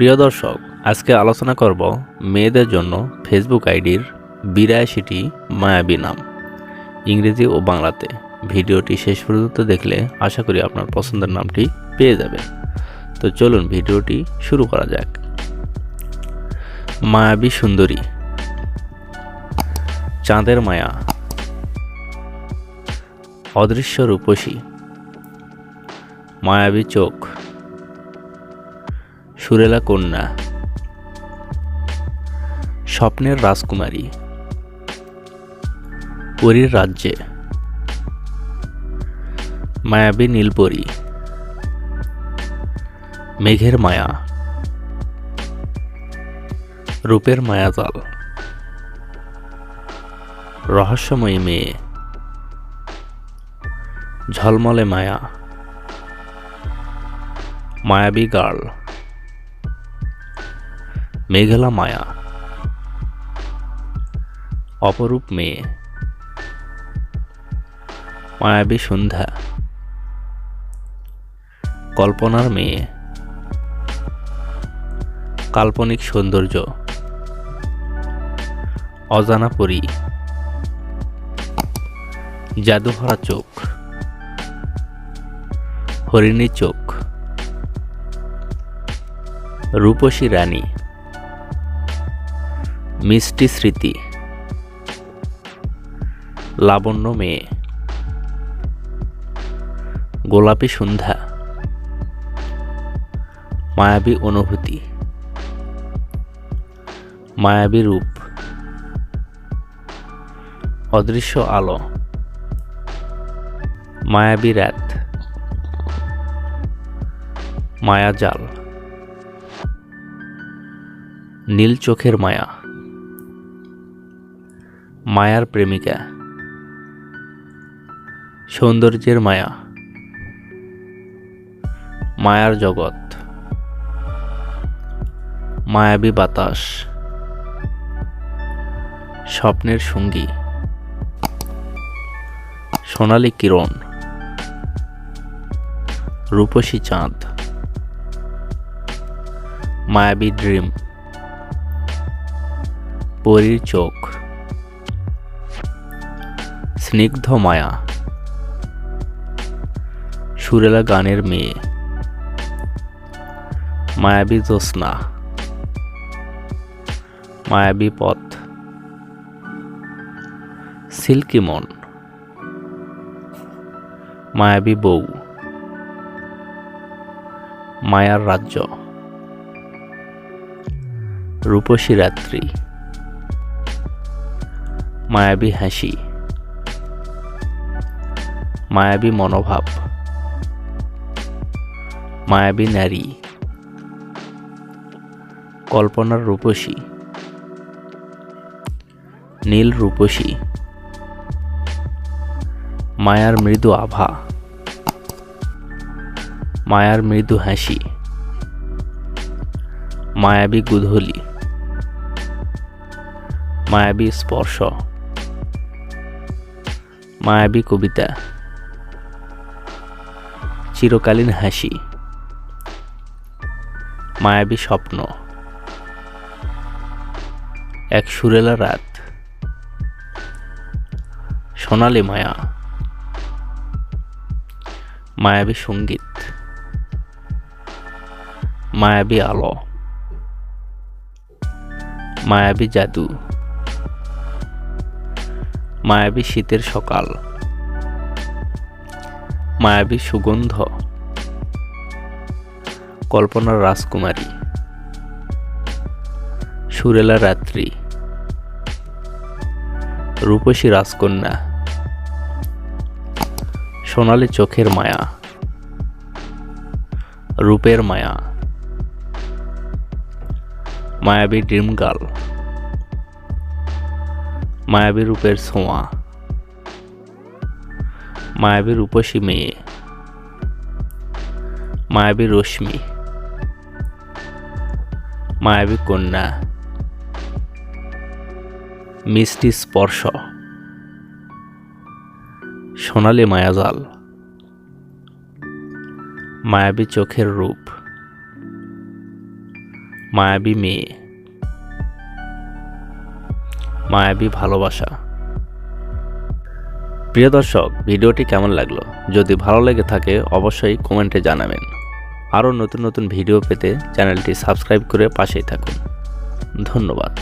প্রিয় দর্শক, আজকে আলোচনা করব মেয়েদের জন্য ফেসবুক আইডির বিরাশিটি মায়াবী নাম। ইংরেজি ও বাংলাতে ভিডিওটি শেষ পর্যন্ত দেখলে আশা করি আপনার পছন্দের নামটি পেয়ে যাবেন। তো চলুন ভিডিওটি শুরু করা যাক। মায়াবী সুন্দরী। চাঁদের মায়া। অদৃশ্য রূপসী। মায়াবী চোখ। সুরেলা কন্যা। স্বপ্নের রাজকুমারী। পরীর রাজ্যে। মায়াবী নীলপরী। মেঘের মায়া। রূপের মায়াজাল। রহস্যময়ী মেয়ে। ঝলমলে মায়া। মায়াবী গার্ল। মেঘলা মায়া। অপরূপ মেয়ে। মায়াবী সন্ধ্যা। কল্পনার মেয়ে। কাল্পনিক সৌন্দর্য। অজানা পরী। জাদুভরা চোখ। হরিণী চোখ। রূপসী রানী। মিষ্টি স্মৃতি। লাবণ্য মেয়ে। গোলাপী সন্ধ্যা। মায়াবী অনুভূতি। মায়াবী রূপ। অদৃশ্য আলো। মায়াবী রাত। মায়াজাল নীল চোখের মায়া। মায়ার প্রেমিকা। সৌন্দর্যের মায়া। মায়ার জগৎ। মায়াবী বাতাস। স্বপ্নের সঙ্গী। সোনালী কিরণ। রূপসী চাঁদ। মায়াবী ড্রিম। পরীর চোখ। স্নিগ্ধ মায়া। সুরেলা গানের মেয়ে। মায়াবী জ্যোৎস্না। মায়াবী পথ। সিল্কি মন। মায়াবী বউ। মায়ার রাজ্য। রূপসী রাত্রি। মায়াবী হাসি। মায়াবী মনোভাব, মায়াবী নারী, কল্পনার রূপসী, নীল রূপসী, মায়ার মৃদু আভা, মায়ার মৃদু হাসি, মায়াবী গুধলি, মায়াবী স্পর্শ, মায়াবী কবিতা। চিরকালীন হাসি। মায়াবী স্বপ্ন। এক সুরেলা রাত। সোনালী মায়া। মায়াবী সংগীত। মায়াবী আলো। মায়াবী জাদু। মায়াবী শীতের সকাল। মায়াবী সুগন্ধ। কল্পনার রাজকুমারী। সুরেলা রাত্রি। রূপসী রাজকন্যা। সোনালি চোখের মায়া। রূপের মায়া। মায়াবী ড্রিম গার্ল মায়াবী রূপের ছোঁয়া। মায়াবী রূপসী মেয়ে। মায়াবী রশ্মি। মায়াবী কন্যা। মিষ্টি স্পর্শ। সোনালি মায়াজাল। মায়াবী চোখের রূপ। মায়াবী মেয়ে। মায়াবী ভালোবাসা। প্রিয় দর্শক, ভিডিওটি কেমন লাগল? যদি ভালো লেগে থাকে, অবশ্যই কমেন্টে জানাবেন। আরও নতুন নতুন ভিডিও পেতে চ্যানেলটি সাবস্ক্রাইব করে পাশেই থাকুন। ধন্যবাদ।